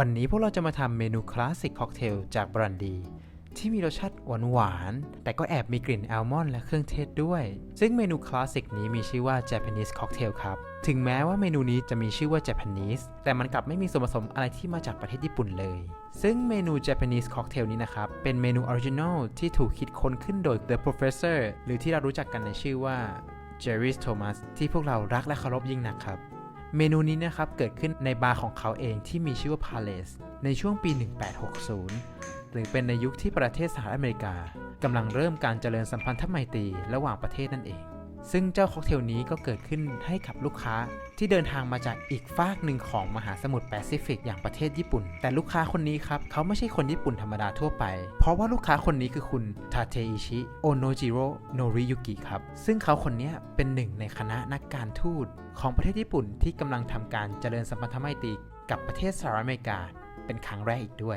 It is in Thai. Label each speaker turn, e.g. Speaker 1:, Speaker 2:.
Speaker 1: วันนี้พวกเราจะมาทำเมนูคลาสสิกค็อกเทลจากบรันดี ที่มีรสชาติหวานๆ แต่ก็แอบมีกลิ่นแอลมอนด์และเครื่องเทศด้วย ซึ่งเมนูคลาสสิกนี้มีชื่อว่า Japanese Cocktail ครับ ถึงแม้ว่าเมนูนี้จะมีชื่อว่า Japanese แต่มันกลับไม่มีส่วนผสมอะไรที่มาจากประเทศญี่ปุ่นเลย ซึ่งเมนู Japanese Cocktail นี้นะครับ เป็นเมนูออริจินอลที่ถูกคิดค้นขึ้นโดย The Professor หรือที่เรารู้จักกันในชื่อว่า Jerry Thomas ที่พวกเรารักและเคารพยิ่งนักครับ เมนูนี้นะครับเกิดขึ้นในบาร์ของเขาเองที่มีชื่อว่า Palace ในช่วงปี 1860 หรือเป็นในยุคที่ประเทศสหรัฐอเมริกากำลังเริ่มการเจริญสัมพันธไมตรีระหว่างประเทศนั่นเอง ซึ่งเจ้าค็อกเทลนี้ก็เกิดขึ้นให้กับลูกค้าที่เดินทางมาจากอีกฟากหนึ่งของมหาสมุทรแปซิฟิกอย่างประเทศญี่ปุ่น แต่ลูกค้าคนนี้ครับ เขาไม่ใช่คนญี่ปุ่นธรรมดาทั่วไป เพราะว่าลูกค้าคนนี้คือคุณทาเทอิชิโอโนจิโร่โนริยุกิครับ ซึ่งเขาคนนี้เป็นหนึ่งในคณะนักการทูตของประเทศญี่ปุ่นที่กำลังทำการเจริญสัมพันธไมตรีกับประเทศสหรัฐอเมริกาเป็นครั้งแรกอีกด้วย